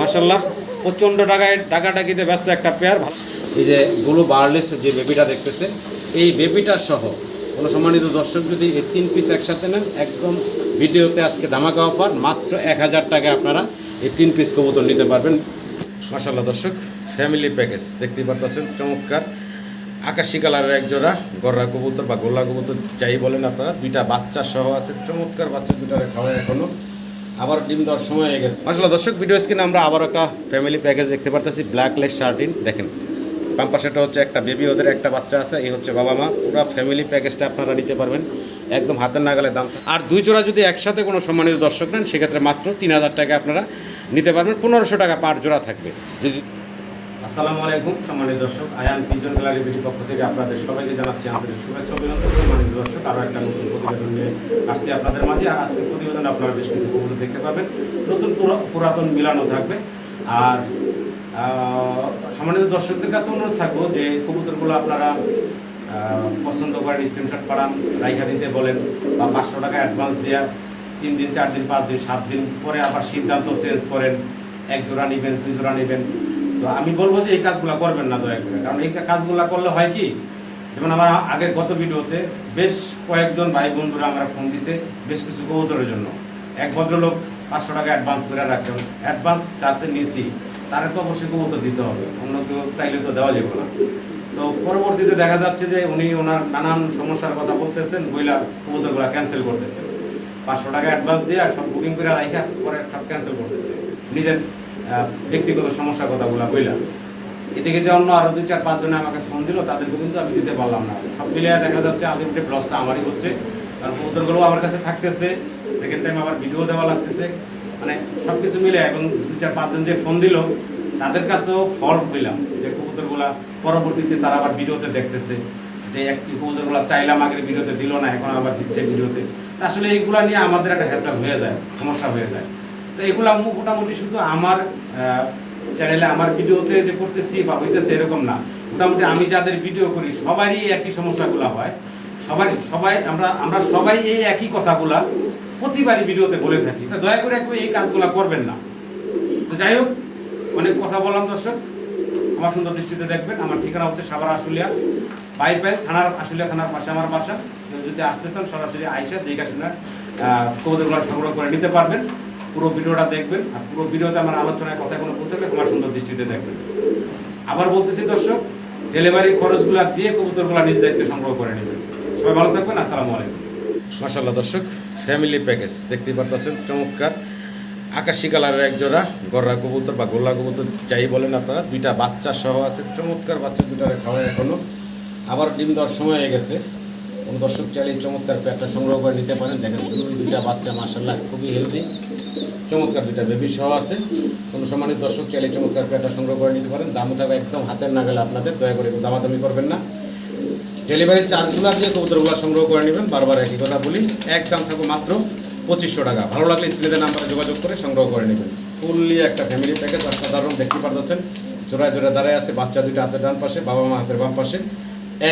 মাসাল্লাহ প্রচণ্ড টাকায় টাকাটাকিতে ব্যস্ত একটা পেয়ার ভালো। এই যে ব্লু বার্লেস যে বেবিটা দেখতেছে, এই বেবিটার সহ কোনো সম্মানিত দর্শক যদি এই তিন পিস একসাথে নেন, একদম ভিডিওতে আজকে ধামাকা অফার মাত্র এক হাজার টাকায় আপনারা এই তিন পিস কবুতর নিতে পারবেন। মাসাল্লাহ দর্শক ফ্যামিলি প্যাকেজ দেখতেই পারতেছেন, চমৎকার। আকাশি কালারের এক জোড়া, গররা কবুতর বা গোল্লা কবুতর যাই বলেন আপনারা, দুইটা বাচ্চা সহ আছে, চমৎকার বাচ্চা দুটারে খাওয়ায় এখনও। আবার ডিম দেওয়ার সময় হয়ে গেছে। আসলে দর্শক ভিডিও স্ক্রিনে আমরা আবার একটা ফ্যামিলি প্যাকেজ দেখতে পারতেছি ব্ল্যাক লেস শার্টিন। দেখেন, বাম পাশেটা হচ্ছে একটা বেবি ওদের একটা বাচ্চা আছে, এই হচ্ছে বাবা মা। পুরো ফ্যামিলি প্যাকেজটা আপনারা নিতে পারবেন, একদম হাতের নাগালে দাম। আর দুই জোড়া যদি একসাথে কোনো সম্মানিত দর্শক নেন, সেক্ষেত্রে মাত্র তিন হাজার টাকা আপনারা নিতে পারবেন, পনেরোশো টাকা পার জোড়া থাকবে। যদি আসসালামু আলাইকুম, সম্মানিত দর্শক। আয়ান পিজন গ্যালারি বিডি পক্ষ থেকে আপনাদের সবাইকে জানাচ্ছি আমাদের শুভেচ্ছা অভিনন্দন। সম্মানিত দর্শক, আরও একটা নতুন প্রতিবেদন নিয়ে আসছি আপনাদের মাঝে। আর আজকের প্রতিবেদন আপনারা বেশ কিছু কবুতর দেখতে পাবেন। নতুন পুরা- পুরাতন মিলানো থাকবে। আর সম্মানিত দর্শকদের কাছে অনুরোধ থাকব যে কবুতরগুলো আপনারা পছন্দ করেন স্ক্রিনশট পাঠান, রাইখা দিতে বলেন বা পাঁচশো টাকা অ্যাডভান্স দেওয়া তিন দিন, চার দিন, পাঁচ দিন, সাত দিন পরে আবার সিদ্ধান্ত চেঞ্জ করেন। এক জোড়া নেবেন, দুই জোড়া নেবেন। তো আমি বলব যে এই কাজগুলো করবেন না দয়া করে। কারণ এই কাজগুলো করলে হয় কি, যেমন আমার আগের গত ভিডিওতে বেশ কয়েকজন ভাই বন্ধুরা আমরা ফোন দিছে, বেশ কিছু কবুতরের জন্য। এক ভদ্রলোক পাঁচশো টাকা অ্যাডভান্স করে রাখছে। অ্যাডভান্স যাতে নিছি, তারে তো অবশ্যই কবুতর দিতে হবে, অন্য কেউ চাইলে তো দেওয়া যাবে না। তো পরবর্তীতে দেখা যাচ্ছে যে উনি ওনার নানান সমস্যার কথা বলতেছেন বইলা কবুতরগুলো ক্যান্সেল করতেছেন পাঁচশো টাকা অ্যাডভান্স দিয়ে সব বুকিং করে রাখা পরে সব ক্যান্সেল করতেছে। নিজের ব্যক্তিগত সমস্যার কথাগুলো বইলা এদিকে যে অন্য আরও দুই চার পাঁচজনে আমাকে ফোন দিল, তাদেরকে কিন্তু আমি দিতে পারলাম না। সব মিলিয়ে দেখা যাচ্ছে আলটিমেটলি লসটা আমারই হচ্ছে। কারণ কবুতরগুলো আমার কাছে থাকতেছে সেকেন্ড টাইম আবার ভিডিও দেওয়া লাগতেছে। মানে সব কিছু মিলে এবং দুই চার পাঁচজন যে ফোন দিল, তাদের কাছেও ফল্ট পেলাম যে কবুতরগুলা পরবর্তীতে তারা আবার ভিডিওতে দেখতেছে যে একটি কবুতরগুলা চাইলাম আগের ভিডিওতে দিল না, এখন আবার দিচ্ছে ভিডিওতে আসলে এইগুলা নিয়ে আমাদের একটা হ্যাসাল হয়ে যায়, সমস্যা হয়ে যায়। তো এগুলা মোটামুটি শুধু আমার চ্যানেলে আমার ভিডিওতে যে করতেছি বা হইতেছে এরকম না। মোটামুটি আমি যাদের ভিডিও করি, সবারই একই সমস্যাগুলো হয়। সবার, সবাই, আমরা আমরা সবাই এই একই কথাগুলা প্রতিবারই ভিডিওতে বলে থাকি। তা দয়া করে একটু এই কাজগুলো করবেন না। তো যাই হোক, অনেক কথা বললাম দর্শক। আমার সুন্দর দৃষ্টিতে দেখবেন। আমার ঠিকানা হচ্ছে সাভার আশুলিয়া, বাইপাইল থানার, আশুলিয়া থানার পাশে আমার বাসা। যদি আসতে চান, সরাসরি আইসা দেখে শুনে কবুতরগুলো সংগ্রহ করে নিতে পারবেন। পুরো ভিডিওটা দেখবেন আর পুরো ভিডিওতে আমার আলোচনায় কথা কোনো বলতে হবে, আমার সুন্দর দৃষ্টিতে দেখবেন। আবার বলতেছি দর্শক ডেলিভারি খরচগুলো দিয়ে কবুতরগুলো নিজ দায়িত্বে সংগ্রহ করে নেবেন। সবাই ভালো থাকবেন, আসসালামু আলাইকুম। মাসাল্লাহ দর্শক ফ্যামিলি প্যাকেজ দেখতেই পারতেছেন, চমৎকার। আকাশি কালারের এক জোড়া, গররা কবুতর বা গোল্লা কবুতর যাই বলেন আপনারা, দুইটা বাচ্চা সহ আছে, চমৎকার বাচ্চা দুটারে খাওয়ায় এখনও আবার ডিম দেওয়ার সময় হয়ে গেছে। দর্শক চাইলে চমৎকার প্যাকটা সংগ্রহ করে নিতে পারেন। দেখেন, দুই, দুইটা বাচ্চা মাসাল্লাহ খুবই হেলদি চমৎকার দুইটা বেবি সহ আছে। কোনো সম্মানিত দর্শক চাইলে চমৎকার প্যাকটা সংগ্রহ করে নিতে পারেন। দাম উঠাবে একদম হাতের নাগালে আপনাদের। দয়া করে দামাদামি করবেন না। ডেলিভারি চার্জগুলো দিয়ে কবুতরগুলো সংগ্রহ করে নেবেন। বারবার একই কথা বলি, এক দাম থাকবে মাত্র পঁচিশশো টাকা। ভালো লাগলে স্ক্রিনের নাম্বারে যোগাযোগ করে সংগ্রহ করে নেবেন। ফুললি একটা ফ্যামিলি প্যাকেজ আর সাধারণ দেখতে পারতেছেন। জোড়ায় জোড়ায় দাঁড়ায় আছে, বাচ্চা দুইটা হাতের ডান পাশে, বাবা মা হাতের বাম পাশে।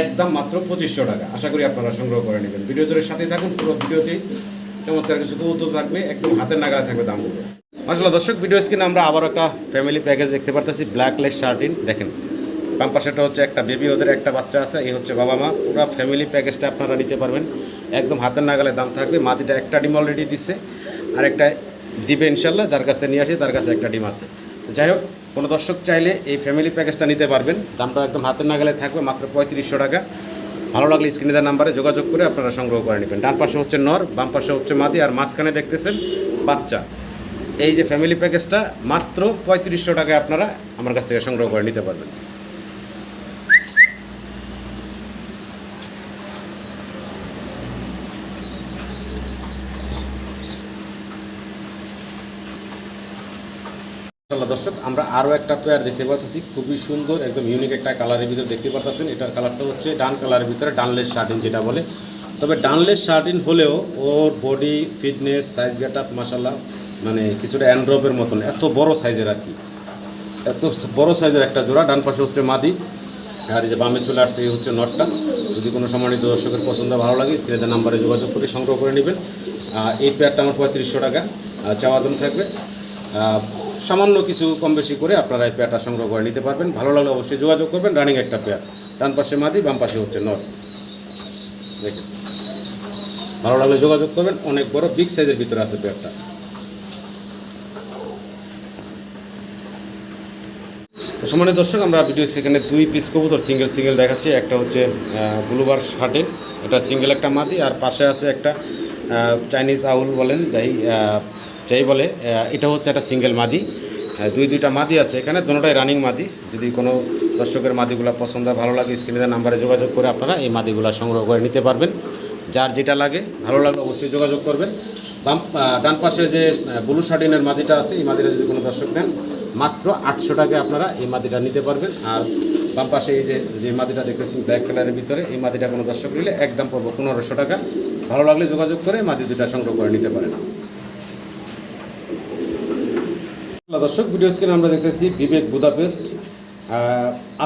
একদম মাত্র পঁচিশশো টাকা। আশা করি আপনারা সংগ্রহ করে নেবেন। ভিডিও জোরের সাথে থাকুন। পুরো ভিডিওতেই চমৎকার কিছু কবুতর থাকবে, একদম হাতের নাগালে থাকবে দামগুলো আসলে দর্শক ভিডিও স্ক্রিনে আমরা আবার একটা ফ্যামিলি প্যাকেজ দেখতে পারতেছি ব্ল্যাক লেস শার্টিন দেখেন, বাম হচ্ছে একটা বেবি ওদের একটা বাচ্চা আছে, এই হচ্ছে বাবা মা। পুরো ফ্যামিলি প্যাকেজটা আপনারা নিতে পারবেন। একদম হাতের নাগালে দাম থাকবে। মাটিটা একটা ডিম অলরেডি দিচ্ছে আর একটা দিবে ইনশাল্লাহ যার কাছে নিয়ে আসি, তার কাছে একটা ডিম আছে। যাই হোক, কোনো দর্শক চাইলে এই ফ্যামিলি প্যাকেজটা নিতে পারবেন। দামটা একদম হাতের নাগালে থাকবে, মাত্র পঁয়ত্রিশশো টাকা। ভালো লাগলে স্ক্রিনে দেওয়ার নাম্বারে যোগাযোগ করে আপনারা সংগ্রহ করে নেবেন। ডান পাশে হচ্ছে নর, বাম পাশে হচ্ছে মাদি, আর মাঝখানে দেখতেছেন বাচ্চা। এই যে ফ্যামিলি প্যাকেজটা মাত্র পঁয়ত্রিশশো টাকায় আপনারা আমার কাছ থেকে সংগ্রহ করে নিতে পারবেন। মাশাআল্লাহ দর্শক, আমরা আরও একটা পেয়ার দেখতে পাচ্ছি। খুবই সুন্দর, একদম ইউনিক একটা কালারের ভিতরে দেখতে পাচ্ছেন এটার কালারটা হচ্ছে ডান কালারের ভিতরে ডানলেস শার্টিন যেটা বলে। তবে ডানলেস শার্টিন হলেও ওর body fitness size get up মাসাল্লাহ মানে কিছুটা অ্যান্ড্রপের মতন। এত বড় সাইজের আর কি। এত বড় সাইজের একটা জোড়া, ডান পাশে হচ্ছে মাদি। আর এই যে বামে চলে আসছে, এই হচ্ছে নটটা। যদি কোনো সম্মানিত দর্শকের পছন্দ ভালো লাগে স্ক্রিনের নাম্বারে যোগাযোগ করে সংগ্রহ করে নেবেন। এই পেয়ারটা আমার পঁয়ত্রিশশো টাকা চাওয়া দাম থাকবে। সামান্য কিছু কম বেশি করে আপনারা এই পেয়ারটা সংগ্রহ করে নিতে পারবেন। ভালো লাগলে অবশ্যই যোগাযোগ করবেন। রানিং একটা পেয়ার। ডান পাশে মাদি, বাম পাশে হচ্ছে নট দেখেন। ভালো লাগলে যোগাযোগ করবেন। অনেক বড় বিগ সাইজের ভিতরে আছে পেয়ারটা। সম্মানিত দর্শক, আমরা ভিডিও সেখানে দুই পিস কবুতর সিঙ্গেল সিঙ্গেল দেখাচ্ছি। একটা হচ্ছে ব্লুবার শার্টের এটা সিঙ্গেল একটা মাদি, আর পাশে আছে একটা চাইনিজ আউল বলেন, যাই যাই বলে এটা হচ্ছে একটা সিঙ্গেল মাদি। দুই দুইটা মাদি আছে এখানে, দুটোটাই রানিং মাদি। যদি কোনো দর্শকের মাদিগুলো পছন্দ, ভালো লাগে স্ক্রিনের নাম্বারে যোগাযোগ করে আপনারা এই মাদিগুলো সংগ্রহ করে নিতে পারবেন। যার যেটা লাগে, ভালো লাগলে অবশ্যই যোগাযোগ করবেন। বাম ডান পাশে যে ব্লু শার্টিনের মাদিটা আছে, এই মাদিটা যদি কোনো দর্শক নেন, মাত্র আটশো টাকায় আপনারা এই মাদিটা নিতে পারবেন। আর বাম পাশে এই যে যে মাদিটা দেখতেছেন ব্ল্যাক কালারের ভিতরে, এই মাদিটা কোনো দর্শক নিলে একদম পড়ব পনেরোশো টাকা। ভালো লাগলে যোগাযোগ করে মাদি দুটা সংগ্রহ করে নিতে পারেন। দর্শক ভিডিও স্ক্রিনে আমরা দেখতেছি বিবেক বুদাপেস্ট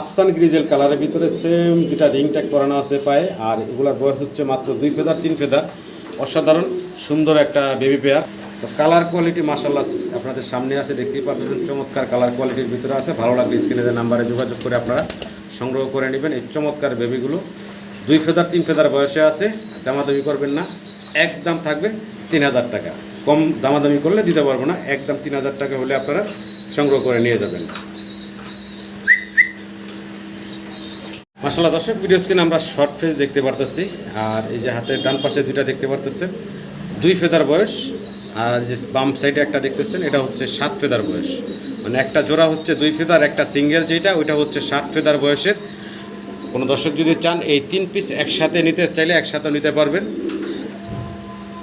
আফসান গ্রিজেল কালারের ভিতরে সেম যেটা রিং ট্যাগ করানো আছে পায়ে, আর এগুলার বয়স হচ্ছে মাত্র দুই ফেদার, তিন ফেদার। অসাধারণ, সুন্দর একটা বেবি পেয়ার তো কালার কোয়ালিটি মাসাল্লাহ আপনাদের সামনে আছে, দেখতেই পাচ্ছেন, চমৎকার কালার কোয়ালিটির ভিতরে আছে। ভালো লাগবে স্ক্রিনে নাম্বারে যোগাযোগ করে আপনারা সংগ্রহ করে নেবেন। এই চমৎকার বেবিগুলো দুই ফেদার, তিন ফেদার বয়সে আছে, দামাদামি করবেন না, একদম থাকবে তিন হাজার টাকা। কম দামাদামি করলে দিতে পারব না। একদম তিন হাজার টাকা হলে আপনারা সংগ্রহ করে নিয়ে যাবেন। মাসাল্লাহ দর্শক ভিডিও স্ক্রিনে আমরা শর্ট ফেস দেখতে পারতেছি। আর এই যে হাতের ডান পাশে দুইটা দেখতে পারতেছেন। দুই ফেদার বয়স, আর যে বাম সাইডে একটা দেখতেছেন, এটা হচ্ছে সাত ফেদার বয়স। মানে একটা জোড়া হচ্ছে দুই ফেদার, একটা সিঙ্গেল যেটা ওইটা হচ্ছে সাত ফেদার বয়সের। কোনো দর্শক যদি চান, এই তিন পিস একসাথে নিতে চাইলে একসাথে নিতে পারবেন।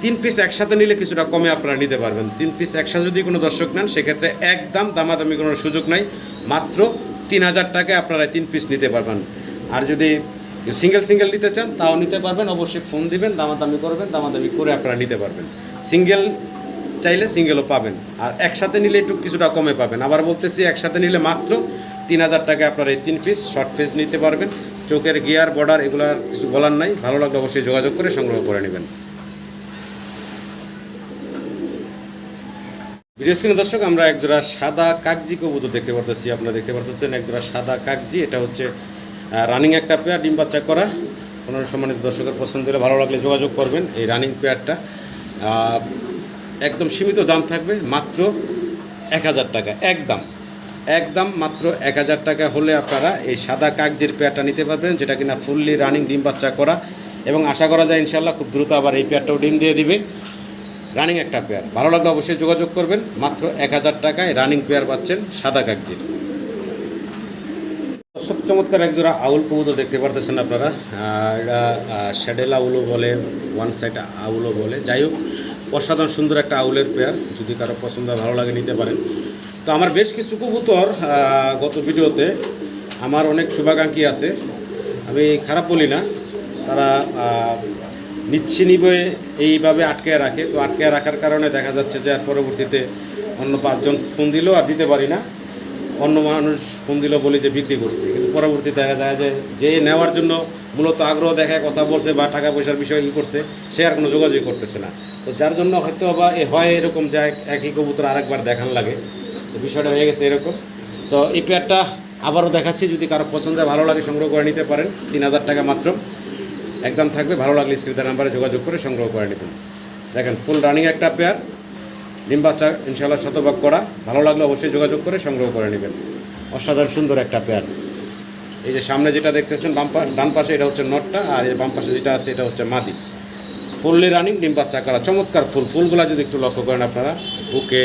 তিন পিস একসাথে নিলে কিছুটা কমে আপনারা নিতে পারবেন। তিন পিস একসাথে যদি কোনো দর্শক নেন, সেক্ষেত্রে একদম দামাদামি কোনো সুযোগ নাই। মাত্র তিন হাজার টাকায় আপনারা তিন পিস নিতে পারবেন। আর যদি সিঙ্গেল সিঙ্গেল নিতে চান, তাও নিতে পারবেন। অবশ্যই ফোন দিবেন, দামাদামি করবেন, দামাদামি করে আপনারা নিতে পারবেন। সিঙ্গেল চাইলে সিঙ্গেলও পাবেন। আর একসাথে নিলে একটু কিছুটা কমে পাবেন। আবার বলতেছি, একসাথে নিলে মাত্র তিন হাজার টাকায় আপনারা এই তিন পিস শর্ট পিস নিতে পারবেন। চোখের গিয়ার বর্ডার এগুলো কিছু বলার নাই। ভালো লাগলে অবশ্যই যোগাযোগ করে সংগ্রহ করে নেবেন। স্ক্রিনে দর্শক, আমরা একজোড়া সাদা কাগজি কবুতর দেখতে পারতেছি। আপনারা দেখতে পারতেছেন একজোড়া সাদা কাগজি। এটা হচ্ছে রানিং একটা পেয়ার ডিম বাচ্চা করা। কোনো সম্মানিত দর্শকের পছন্দ হলে ভালো লাগলে যোগাযোগ করবেন এই রানিং পেয়ারটা একদম সীমিত দাম থাকবে, মাত্র এক হাজার টাকা। একদম একদম মাত্র এক হাজার টাকা হলে আপনারা এই সাদা কাগজের পেয়ারটা নিতে পারবেন, যেটা কিনা ফুললি রানিং ডিম বাচ্চা করা। এবং আশা করা যায় ইনশাল্লাহ খুব দ্রুত আবার এই পেয়ারটাও ডিম দিয়ে দিবে। রানিং একটা পেয়ার ভালো লাগলে অবশ্যই যোগাযোগ করবেন। মাত্র এক হাজার টাকায় রানিং পেয়ার পাচ্ছেন সাদা কাগজের দর্শক, চমৎকার একজোড়া আউল কবুতর দেখতে পারতেছেন আপনারা। এটা শ্যাডেল আউলও বলে ওয়ান সাইড আউলও বলে। যাই হোক, অসাধারণ সুন্দর একটা আউলের পেয়ার যদি কারও পছন্দ ভালো লাগে, নিতে পারেন। তো আমার বেশ কিছু কবুতর গত ভিডিওতে আমার অনেক শুভাকাঙ্ক্ষী আছে। আমি খারাপ বলি না। তারা আহ, নিচ্ছে নিবে এইভাবে আটকে রাখে। তো আটকে রাখার কারণে দেখা যাচ্ছে যে আর পরবর্তীতে অন্য পাঁচজন ফোন দিলেও আর দিতে পারি না। অন্য মানুষ ফোন দিল বলে যে বিক্রি করছি। কিন্তু পরবর্তী দেখা যায় যে যে নেওয়ার জন্য মূলত আগ্রহ দেখায় কথা বলছে বা টাকা পয়সার বিষয়ে ই করছে সে আর কোনো যোগাযোগ করতেছে না। তো যার জন্য হয়তো বা এ হয় এরকম যায় একই কবুতর আরেকবার দেখান লাগে। তো বিষয়টা হয়ে গেছে এরকম। তো এই পেয়ারটা আবারও দেখাচ্ছি যদি কারও পছন্দ ভালো লাগে সংগ্রহ করে নিতে পারেন। তিন হাজার টাকা মাত্র। একদম থাকবে। ভালো লাগলে স্ক্রিনের নাম্বারে যোগাযোগ করে সংগ্রহ করে নেবেন। দেখেন, ফুল রানিং একটা পেয়ার ডিম বাচ্চা ইনশাল্লাহ শতভাগ করা। ভালো লাগলে অবশ্যই যোগাযোগ করে সংগ্রহ করে নেবেন। অসাধারণ সুন্দর একটা পেয়ার এই যে সামনে যেটা দেখতেছেন, বাম ডান পাশে এটা হচ্ছে নটটা, আর এই বাম পাশে যেটা আছে এটা হচ্ছে মাদি। ফুললি রানিং ডিম বাচ্চা করা। চমৎকার ফুল। ফুলগুলো যদি একটু লক্ষ্য করেন আপনারা, বুকে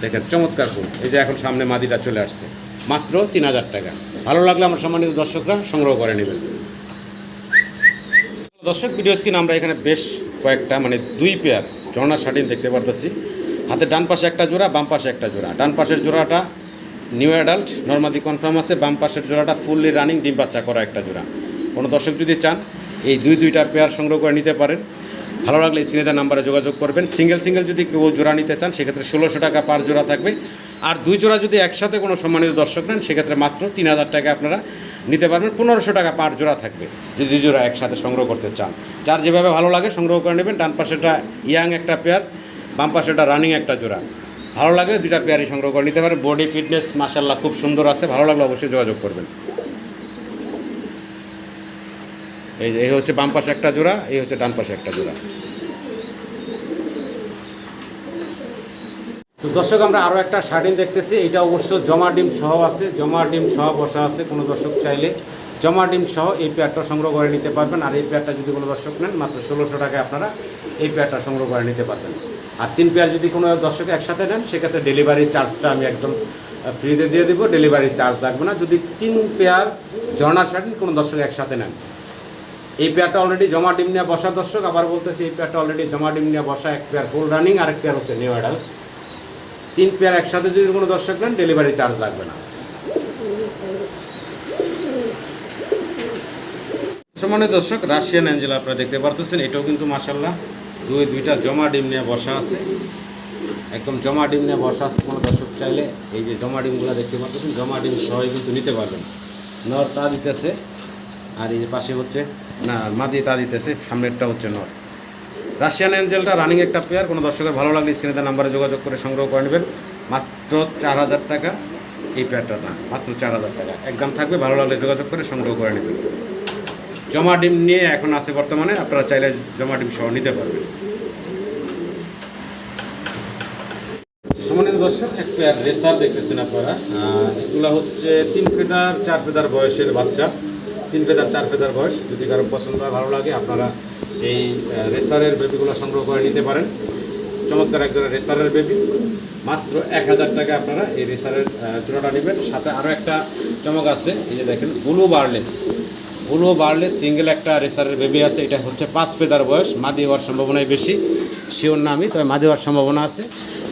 দেখেন, চমৎকার ফুল। এই যে এখন সামনে মাদিটা চলে আসছে। মাত্র তিন হাজার টাকা। ভালো লাগলে আমার সম্মানিত দর্শকরা সংগ্রহ করে নেবেন। দর্শক ভিডিও স্ক্রিন আমরা এখানে বেশ কয়েকটা মানে দুই পেয়ার ঝর্ণা শাটিন দেখতে পারতেছি। হাতে ডান পাশে একটা জোড়া, বাম পাশে একটা জোড়া। ডান পাশের জোড়াটা নিউ অ্যাডাল্ট নর্মাদি কনফার্ম আছে। বাম পাশের জোড়াটা ফুললি রানিং ডিম বাচ্চা করা একটা জোড়া। কোনো দর্শক যদি চান, এই দুই দুইটা পেয়ার সংগ্রহ করে নিতে পারেন। ভালো লাগলে স্ক্রিনে নাম্বারে যোগাযোগ করবেন। সিঙ্গেল সিঙ্গেল যদি কেউ জোড়া নিতে চান, সেক্ষেত্রে ষোলোশো টাকা পার জোড়া থাকবে। আর দুই জোড়া যদি একসাথে কোনো সম্মানিত দর্শক নেন, সেক্ষেত্রে মাত্র তিন হাজার টাকা আপনারা নিতে পারবেন। পনেরোশো টাকা পার জোড়া থাকবে, যদি জোড়া একসাথে সংগ্রহ করতে চান। যার যেভাবে ভালো লাগে সংগ্রহ করে নেবেন। ডান পাশেটা ইয়াং একটা পেয়ার, বাম পাশেটা রানিং একটা জোড়া। ভালো লাগলে দুইটা পেয়ারই সংগ্রহ করে নিতে পারেন। বডি ফিটনেস মাসাল্লাহ খুব সুন্দর আছে। ভালো লাগলে অবশ্যই যোগাযোগ করবেন। এই যে, এই হচ্ছে বাম পাশে একটা জোড়া, এই হচ্ছে ডান পাশে একটা জোড়া। দর্শক, আমরা আরও একটা শার্টিন দেখতেছি। এটা অবশ্য জমা ডিম সহ আছে। জমা ডিম সহ বসা আছে। কোনো দর্শক চাইলে জমা ডিম সহ এই পেয়ারটা সংগ্রহ করে নিতে পারবেন। আর এই পেয়ারটা যদি কোনো দর্শক নেন, মাত্র ষোলোশো টাকায় আপনারা এই পেয়ারটা সংগ্রহ করে নিতে পারবেন। আর তিন পেয়ার যদি কোনো দর্শক একসাথে নেন, সেক্ষেত্রে ডেলিভারি চার্জটা আমি একদম ফ্রিতে দিয়ে দেবো। ডেলিভারি চার্জ লাগবে না। যদি তিন পেয়ার ঝর্ণার শার্টিন কোনো দর্শক একসাথে নেন। এই পেয়ারটা অলরেডি জমা ডিম নিয়ে বসা দর্শক। আবার বলতেছি, এই পেয়ারটা অলরেডি জমা ডিম নিয়ে বসা, এক পেয়ার ফুল রানিং আর এক পেয়ার হচ্ছে নিউ অ্যাডাল তিন পেয়ার একসাথে যদি কোনো দর্শক নেন ডেলিভারি চার্জ লাগবে না। সম্মানিত দর্শক, রাশিয়ান অ্যাঞ্জেল আপনারা দেখতে পারতেছেন, এটাও কিন্তু মাসাল্লাহ দুই, দুইটা জমা ডিম নিয়ে বসা আছে। একদম জমা ডিম নিয়ে বসা আছে, কোনো দর্শক চাইলে এই যে জমা ডিমগুলো দেখতে পারতেছেন, জমা ডিম সবাই কিন্তু নিতে পারবেন। নর তা দিতেছে, আর এই যে পাশে হচ্ছে, না, মাদি তা দিতেছে, সামনেরটা হচ্ছে নর। রাশিয়ান অ্যাঞ্জেলটা রানিং একটা পেয়ার কোনো দর্শকের ভালো লাগলে স্ক্রিনে তার নাম্বারে যোগাযোগ করে সংগ্রহ করে নেবেন। মাত্র চার হাজার টাকা এই পেয়ারটা না, মাত্র চার হাজার টাকা। একদম থাকবে, ভালো লাগলে যোগাযোগ করে সংগ্রহ করে নেবেন। জমা ডিম নিয়ে এখন আছে বর্তমানে, আপনারা চাইলে জমা ডিম সহ নিতে পারবেন। সম্মানিত দর্শক, এক পেয়ার রেসার দেখতেছেন আপনারা। এগুলো হচ্ছে তিন ফেদার, চার ফেদার বয়সের বাচ্চা। তিন ফেদার, চার ফেদার বয়স। যদি কারও পছন্দ হয়, ভালো লাগে, আপনারা এই রেসারের বেবিগুলো সংগ্রহ করে নিতে পারেন। চমৎকার এক একজন রেসারের বেবি। মাত্র এক হাজার টাকা আপনারা এই রেসারের জোড়াটা নেবেন। সাথে আরও একটা চমক আছে, এই যে দেখেন, blue barless. Blue barless single একটা রেসারের বেবি আছে, এটা হচ্ছে পাঁচ পেদার বয়স, মাদি হওয়ার সম্ভাবনাই বেশি। শিওর না আমি, তবে মাদি হওয়ার সম্ভাবনা আছে।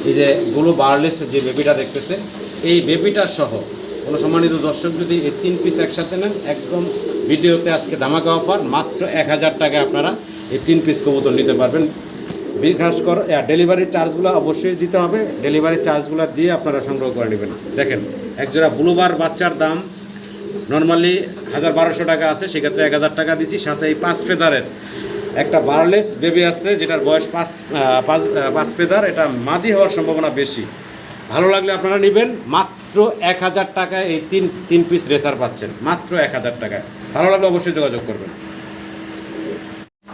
এই যে ব্লু বার্লেস যে বেবিটা দেখতেছে, এই বেবিটার সহ কোনো সম্মানিত দর্শক যদি এই তিন পিস একসাথে নেন, একদম ভিডিওতে আজকে ধামাকা অফার, মাত্র এক হাজার টাকায় আপনারা এই তিন পিস কবুতর নিতে পারবেন। বিকাশ কর ডেলিভারি চার্জগুলো অবশ্যই দিতে হবে। ডেলিভারি চার্জগুলো দিয়ে আপনারা সংগ্রহ করে নেবেন। দেখেন, একজোড়া ব্লুবার বাচ্চার দাম নর্মালি হাজার বারোশো টাকা আছে, সেক্ষেত্রে এক হাজার টাকা দিছি। সাথে এই পাঁচ ফেদারের একটা বারলেস বেবি আছে, যেটার বয়স পাঁচ পাঁচ পাঁচ ফেদার। এটা মাদি হওয়ার সম্ভাবনা বেশি। ভালো লাগলে আপনারা নেবেন। মাত্র এক হাজার টাকায় এই তিন তিন পিস রেসার পাচ্ছেন। মাত্র এক হাজার টাকায়। ভালো লাগলে অবশ্যই যোগাযোগ করবেন।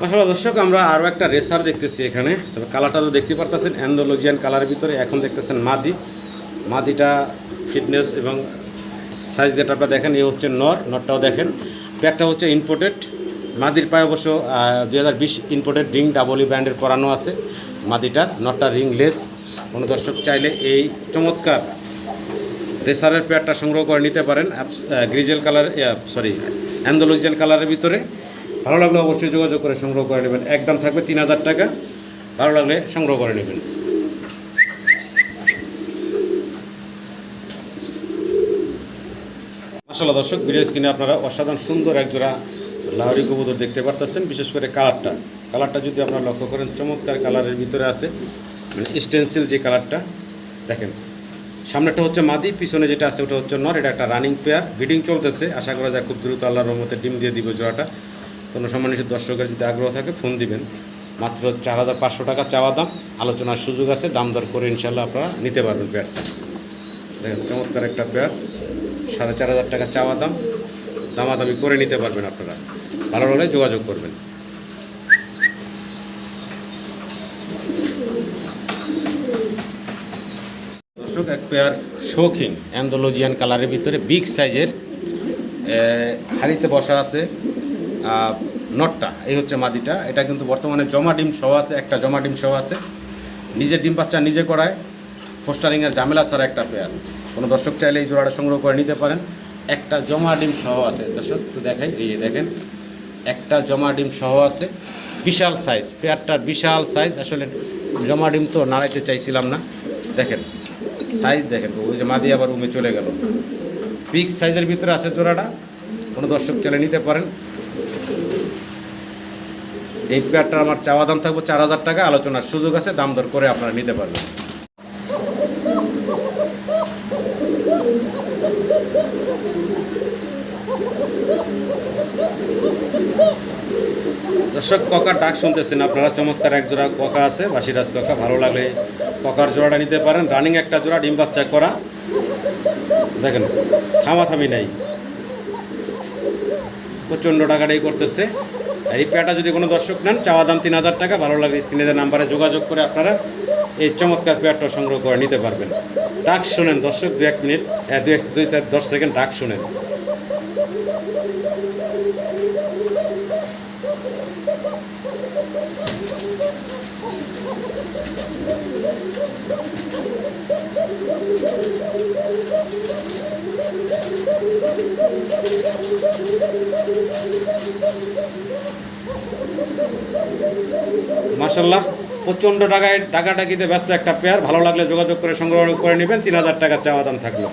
আসলে দর্শক, আমরা আরও একটা রেসার দেখতেছি এখানে। তবে কালারটা তো দেখতে পারতেছেন অ্যান্ডোলজিয়ান কালারের ভিতরে এখন দেখতেছেন মাদি। মাদিটা ফিটনেস এবং সাইজ যেটা আপনারা দেখেন, এ হচ্ছে নর নটটাও দেখেন। প্যাকটা হচ্ছে ইম্পোর্টেড মাদির পায়ে অবশ্য দুই হাজার বিশ ইম্পোর্টেড রিং ডাবলি ব্র্যান্ডের করানো আছে মাদিটার নটটা রিং লেস কোনো দর্শক চাইলে এই চমৎকার রেসারের পেয়ারটা সংগ্রহ করে নিতে পারেন। গ্রিজেল কালার সরি অ্যান্ডোলজিয়ান কালারের ভিতরে। ভালো লাগলে অবশ্যই যোগাযোগ করে সংগ্রহ করে নেবেন। একদম থাকবে তিন হাজার টাকা। ভালো লাগলে সংগ্রহ করে নেবেন। মাসাল্লাহ দর্শক, ভিডিও স্ক্রিনে আপনারা অসাধারণ সুন্দর একজোড়া লাহরি কবুতর দেখতে পারতেছেন, বিশেষ করে কালারটা। কালারটা যদি আপনারা লক্ষ্য করেন, চমৎকার কালারের ভিতরে আছে। মানে স্টেন্সিল যে কালারটা, দেখেন। সামনেটা হচ্ছে মাদি, পিছনে যেটা আছে ওটা হচ্ছে নর, এটা একটা রানিং পেয়ার ব্রিডিং চলতেছে। আশা করা যায় খুব দ্রুত আল্লাহর রহমতে ডিম দিয়ে দিব জোড়াটা। কোনো সম্মানিত দর্শকের যদি আগ্রহ থাকে, ফোন দিবেন। মাত্র চার হাজার পাঁচশো টাকা চাওয়া দাম, আলোচনার সুযোগ আছে, দাম দর করে ইনশাল্লাহ আপনারা নিতে পারবেন পেয়ারটা দেখেন, চমৎকার একটা পেয়ার, সাড়ে চার হাজার টাকা চাওয়া দাম, দামাদামি করে নিতে পারবেন আপনারা। ভালো হলে যোগাযোগ করবেন। দর্শক, এক পেয়ার শৌখিন, অ্যান্ডোলজিয়ান কালারের ভিতরে, বিগ সাইজের হাড়িতে বসা আছে। নটটা, এই হচ্ছে মাদিটা। এটা কিন্তু বর্তমানে জমা ডিম সহ আছে, একটা জমা ডিম সহ আছে। নিজের ডিম বাচ্চা নিজে করায়, ফোস্টারিংয়ের ঝামেলা ছাড়া একটা পেয়ার। কোনো দর্শক চাইলে এই জোড়াটা সংগ্রহ করে নিতে পারেন। একটা জমা ডিম সহ আছে, দর্শক তো দেখাই, এই দেখেন, একটা জমা ডিম সহ আছে, বিশাল সাইজ পেয়ারটার বিশাল সাইজ আসলে জমা ডিম তো নাড়াইতে চাইছিলাম না। দেখেন সাইজ দেখেন ওই যে মাদি আবার রুমে চলে গেল। বিগ সাইজের ভিতরে আছে জোড়াটা, কোনো দর্শক চাইলে নিতে পারেন। এই পেয়ারটা আমার চাওয়া দাম থাকবে চার হাজার টাকা। আলোচনার সুযোগ আছে, দাম দর করে আপনারা নিতে পারবেন। দর্শক, ককার ডাক শুনতেছেন আপনারা। চমৎকার এক জোড়া ককা আছে, বাসিরাজ ককা, ভালো লাগলে ককার জোড়াটা নিতে পারেন। রানিং একটা জোড়া, ডিম বাচ্চা করা। দেখেন, থামাথামি নাই। প্রচণ্ড টাকাটাই করতেছে। আর এই পেয়াটা যদি কোনো দর্শক নেন, চাওয়া দাম তিন হাজার টাকা, ভালো লাগলে স্ক্রিনে নাম্বারে যোগাযোগ করে আপনারা এই চমৎকার পেয়ারটা সংগ্রহ করে নিতে পারবেন। ডাক শোনেন দর্শক, দু এক মিনিট দু এক, দুই দশ সেকেন্ড ডাক শোনেন। মাসাল্লাহ প্রচণ্ড টাকায় টাকাটাকিতে ব্যস্ত একটা পেয়ার ভালো লাগলে যোগাযোগ করে সংগ্রহ করে নেবেন, তিন হাজার টাকা চাওয়া দাম থাকল।